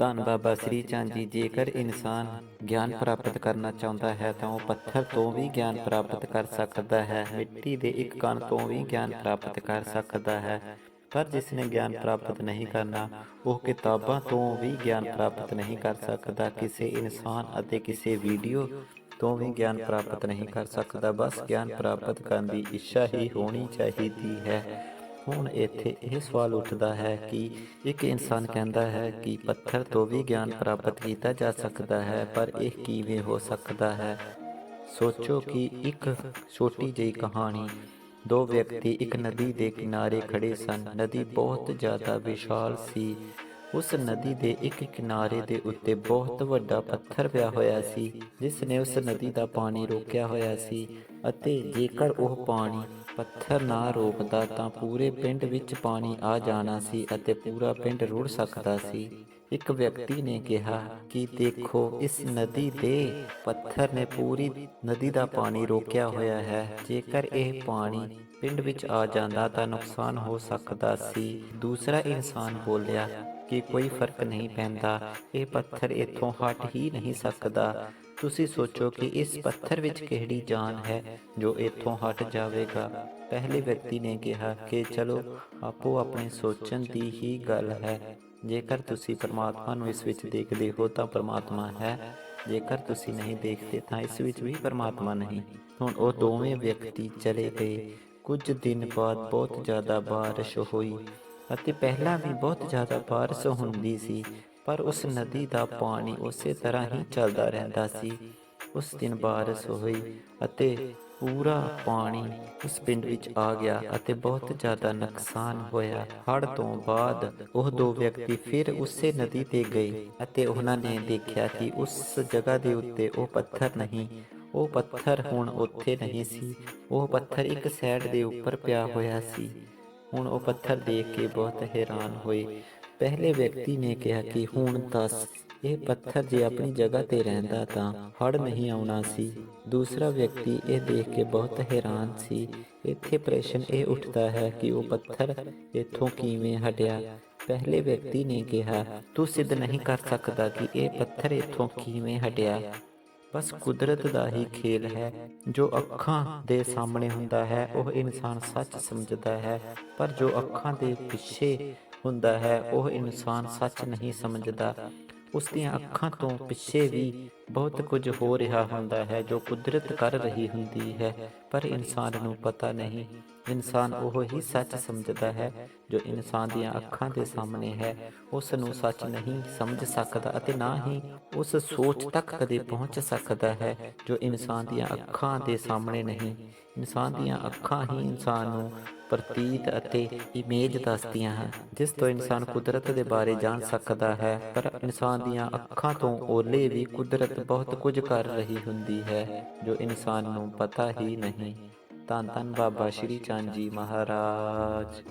ਧੰਨ ਬਾਬਾ ਸ੍ਰੀ ਚੰਦ ਜੀ, ਜੇਕਰ ਇਨਸਾਨ ਗਿਆਨ ਪ੍ਰਾਪਤ ਕਰਨਾ ਚਾਹੁੰਦਾ ਹੈ, ਤਾਂ ਉਹ ਪੱਥਰ ਤੋਂ ਵੀ ਗਿਆਨ ਪ੍ਰਾਪਤ ਕਰ ਸਕਦਾ ਹੈ, ਮਿੱਟੀ ਦੇ ਇੱਕ ਕਣ ਤੋਂ ਵੀ ਗਿਆਨ ਪ੍ਰਾਪਤ ਕਰ ਸਕਦਾ ਹੈ। ਪਰ ਜਿਸ ਨੇ ਗਿਆਨ ਪ੍ਰਾਪਤ ਨਹੀਂ ਕਰਨਾ, ਉਹ ਕਿਤਾਬਾਂ ਤੋਂ ਵੀ ਗਿਆਨ ਪ੍ਰਾਪਤ ਨਹੀਂ ਕਰ ਸਕਦਾ। ਕਿਸੇ ਇਨਸਾਨ ਅਤੇ ਕਿਸੇ ਵੀਡੀਓ ਤੋਂ ਵੀ ਗਿਆਨ ਪ੍ਰਾਪਤ ਨਹੀਂ ਕਰ ਸਕਦਾ। ਬਸ ਗਿਆਨ ਪ੍ਰਾਪਤ ਕਰਨ ਦੀ ਇੱਛਾ ਹੀ ਹੋਣੀ ਚਾਹੀਦੀ ਹੈ। ਹੁਣ ਇੱਥੇ ਇਹ ਸਵਾਲ ਉੱਠਦਾ ਹੈ ਕਿ ਇੱਕ ਇਨਸਾਨ ਕਹਿੰਦਾ ਹੈ ਕਿ ਪੱਥਰ ਤੋਂ ਵੀ ਗਿਆਨ ਪ੍ਰਾਪਤ ਕੀਤਾ ਜਾ ਸਕਦਾ ਹੈ, ਪਰ ਇਹ ਕਿਵੇਂ ਹੋ ਸਕਦਾ ਹੈ? ਸੋਚੋ ਕਿ ਇੱਕ ਛੋਟੀ ਜਿਹੀ ਕਹਾਣੀ, ਦੋ ਵਿਅਕਤੀ ਇੱਕ ਨਦੀ ਦੇ ਕਿਨਾਰੇ ਖੜੇ ਸਨ। ਨਦੀ ਬਹੁਤ ਜ਼ਿਆਦਾ ਵਿਸ਼ਾਲ ਸੀ। ਉਸ ਨਦੀ ਦੇ ਇੱਕ ਕਿਨਾਰੇ ਦੇ ਉੱਤੇ ਬਹੁਤ ਵੱਡਾ ਪੱਥਰ ਪਿਆ ਹੋਇਆ ਸੀ ਜਿਸ ਨੇ ਉਸ ਨਦੀ ਦਾ ਪਾਣੀ ਰੋਕਿਆ ਹੋਇਆ ਸੀ। ਅਤੇ ਜੇਕਰ ਉਹ ਪਾਣੀ ਪੱਥਰ ਨਾ ਰੋਕਦਾ ਤਾਂ ਪੂਰੇ ਪਿੰਡ ਵਿੱਚ ਪਾਣੀ ਆ ਜਾਣਾ ਸੀ ਅਤੇ ਪੂਰਾ ਪਿੰਡ ਰੁੜ ਸਕਦਾ ਸੀ। ਇੱਕ ਵਿਅਕਤੀ ਨੇ ਕਿਹਾ ਕਿ ਦੇਖੋ, ਇਸ ਨਦੀ ਦੇ ਪੱਥਰ ਨੇ ਪੂਰੀ ਨਦੀ ਦਾ ਪਾਣੀ ਰੋਕਿਆ ਹੋਇਆ ਹੈ। ਜੇਕਰ ਇਹ ਪਾਣੀ ਪਿੰਡ ਵਿੱਚ ਆ ਜਾਂਦਾ ਤਾਂ ਨੁਕਸਾਨ ਹੋ ਸਕਦਾ ਸੀ। ਦੂਸਰਾ ਇਨਸਾਨ ਬੋਲਿਆ ਕਿ ਕੋਈ ਫ਼ਰਕ ਨਹੀਂ ਪੈਂਦਾ। ਇਹ ਪੱਥਰ ਇੱਥੋਂ ਹਟ ਹੀ ਨਹੀਂ ਸਕਦਾ। ਤੁਸੀਂ ਸੋਚੋ ਕਿ ਇਸ ਪੱਥਰ ਵਿੱਚ ਕਿਹੜੀ ਜਾਨ ਹੈ ਜੋ ਇੱਥੋਂ ਹਟ ਜਾਵੇਗਾ। ਪਹਿਲੇ ਵਿਅਕਤੀ ਨੇ ਕਿਹਾ ਕਿ ਚਲੋ, ਆਪੋ ਆਪਣੇ ਸੋਚਣ ਦੀ ਹੀ ਗੱਲ ਹੈ। ਜੇਕਰ ਤੁਸੀਂ ਪਰਮਾਤਮਾ ਨੂੰ ਇਸ ਵਿੱਚ ਦੇਖਦੇ ਹੋ ਤਾਂ ਪਰਮਾਤਮਾ ਹੈ। ਜੇਕਰ ਤੁਸੀਂ ਨਹੀਂ ਦੇਖਦੇ ਤਾਂ ਇਸ ਵਿੱਚ ਵੀ ਪਰਮਾਤਮਾ ਨਹੀਂ। ਹੁਣ ਉਹ ਦੋਵੇਂ ਵਿਅਕਤੀ ਚਲੇ ਗਏ। ਕੁਝ ਦਿਨ ਬਾਅਦ ਬਹੁਤ ਜ਼ਿਆਦਾ ਬਾਰਿਸ਼ ਹੋਈ ਅਤੇ ਪਹਿਲਾਂ ਵੀ ਬਹੁਤ ਜ਼ਿਆਦਾ ਬਾਰਿਸ਼ ਹੁੰਦੀ ਸੀ। ਪਰ ਉਸ ਨਦੀ ਦਾ ਪਾਣੀ ਉਸੇ ਤਰ੍ਹਾਂ ਹੀ ਚੱਲਦਾ ਰਹਿੰਦਾ ਸੀ। ਉਸ ਦਿਨ ਬਾਰਿਸ਼ ਹੋਈ ਅਤੇ ਪੂਰਾ ਪਾਣੀ ਉਸ ਪਿੰਡ ਵਿੱਚ ਆ ਗਿਆ ਅਤੇ ਬਹੁਤ ਜ਼ਿਆਦਾ ਨੁਕਸਾਨ ਹੋਇਆ। ਹੜ੍ਹ ਤੋਂ ਬਾਅਦ ਉਹ ਦੋ ਵਿਅਕਤੀ ਫਿਰ ਉਸੇ ਨਦੀ ਤੇ ਗਏ ਅਤੇ ਉਹਨਾਂ ਨੇ ਦੇਖਿਆ ਕਿ ਉਸ ਜਗ੍ਹਾ ਦੇ ਉੱਤੇ ਉਹ ਪੱਥਰ ਨਹੀਂ, ਉਹ ਪੱਥਰ ਹੁਣ ਉੱਥੇ ਨਹੀਂ ਸੀ। ਉਹ ਪੱਥਰ ਇੱਕ ਸਾਈਡ ਦੇ ਉੱਪਰ ਪਿਆ ਹੋਇਆ ਸੀ। ਹੁਣ ਉਹ ਪੱਥਰ ਦੇਖ ਕੇ ਬਹੁਤ ਹੈਰਾਨ ਹੋਏ। ਪਹਿਲੇ ਵਿਅਕਤੀ ਨੇ ਕਿਹਾ ਕਿ ਹੁਣ ਦੱਸ, ਇਹ ਪੱਥਰ ਜੇ ਆਪਣੀ ਜਗ੍ਹਾ ਤੇ ਰਹਿੰਦਾ ਤਾਂ ਹੜ ਨਹੀਂ ਆਉਣਾ ਸੀ। ਦੂਸਰਾ ਵਿਅਕਤੀ ਇਹ ਦੇਖ ਕੇ ਬਹੁਤ ਹੈਰਾਨ ਸੀ। ਇੱਥੇ ਪ੍ਰਸ਼ਨ ਇਹ ਉੱਠਦਾ ਹੈ ਕਿ ਉਹ ਪੱਥਰ ਇੱਥੋਂ ਕਿਵੇਂ ਹਟਿਆ? ਪਹਿਲੇ ਵਿਅਕਤੀ ਨੇ ਕਿਹਾ, ਤੂੰ ਸਿੱਧ ਨਹੀਂ ਕਰ ਸਕਦਾ ਕਿ ਇਹ ਪੱਥਰ ਇੱਥੋਂ ਕਿਵੇਂ ਹਟਿਆ? ਬਸ ਕੁਦਰਤ ਦਾ ਹੀ ਖੇਲ ਹੈ। ਜੋ ਅੱਖਾਂ ਦੇ ਸਾਹਮਣੇ ਹੁੰਦਾ ਹੈ, ਉਹ ਇਨਸਾਨ ਸੱਚ ਸਮਝਦਾ ਹੈ, ਪਰ ਜੋ ਅੱਖਾਂ ਦੇ ਪਿੱਛੇ ਹੁੰਦਾ ਹੈ ਉਹ ਇਨਸਾਨ ਸੱਚ ਨਹੀਂ ਸਮਝਦਾ। ਉਸ ਦੀਆਂ ਅੱਖਾਂ ਤੋਂ ਪਿੱਛੇ ਵੀ ਬਹੁਤ ਕੁਝ ਹੋ ਰਿਹਾ ਹੁੰਦਾ ਹੈ ਜੋ ਕੁਦਰਤ ਕਰ ਰਹੀ ਹੁੰਦੀ ਹੈ, ਪਰ ਇਨਸਾਨ ਨੂੰ ਪਤਾ ਨਹੀਂ। ਇਨਸਾਨ ਉਹ ਹੀ ਸੱਚ ਸਮਝਦਾ ਹੈ ਜੋ ਇਨਸਾਨ ਦੀਆਂ ਅੱਖਾਂ ਦੇ ਸਾਹਮਣੇ ਹੈ। ਉਸ ਨੂੰ ਸੱਚ ਨਹੀਂ ਸਮਝ ਸਕਦਾ ਅਤੇ ਨਾ ਹੀ ਉਸ ਸੋਚ ਤੱਕ ਕਦੇ ਪਹੁੰਚ ਸਕਦਾ ਹੈ ਜੋ ਇਨਸਾਨ ਦੀਆਂ ਅੱਖਾਂ ਦੇ ਸਾਹਮਣੇ ਨਹੀਂ। ਇਨਸਾਨ ਦੀਆਂ ਅੱਖਾਂ ਹੀ ਇਨਸਾਨ ਨੂੰ ਪ੍ਰਤੀਤ ਅਤੇ ਇਮੇਜ ਦੱਸਦੀਆਂ ਹਨ, ਜਿਸ ਤੋਂ ਇਨਸਾਨ ਕੁਦਰਤ ਦੇ ਬਾਰੇ ਜਾਣ ਸਕਦਾ ਹੈ। ਪਰ ਇਨਸਾਨ ਦੀਆਂ ਅੱਖਾਂ ਤੋਂ ਓਲੇ ਵੀ ਕੁਦਰਤ ਬਹੁਤ ਕੁਝ ਕਰ ਰਹੀ ਹੁੰਦੀ ਹੈ, ਜੋ ਇਨਸਾਨ ਨੂੰ ਪਤਾ ਹੀ ਨਹੀਂ। ਧੰਨ ਧੰਨ ਬਾਬਾ ਸ਼੍ਰੀ ਚੰਦ ਜੀ ਮਹਾਰਾਜ।